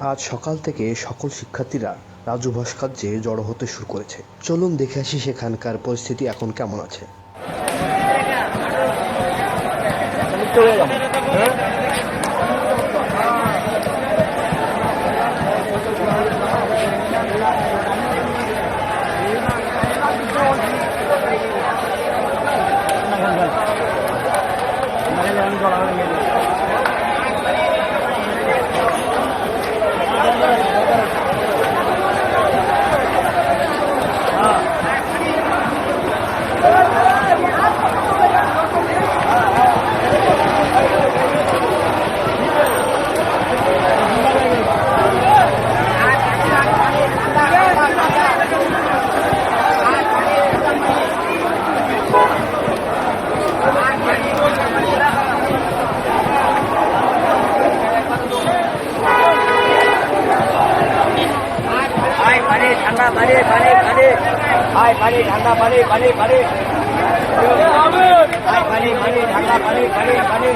আজ সকাল থেকে সকল শিক্ষার্থীরা রাজু ভাস্কর্যে জড়ো হতে শুরু করেছে। চলুন দেখে আসি সেখানকার পরিস্থিতি এখন কেমন আছে ভাই পানি ঠান্ডা পানি পানি পানি ভাই পানি ঠান্ডা পানি পানি পানি ভাই পানি পানি ঠান্ডা পানি পানি পানি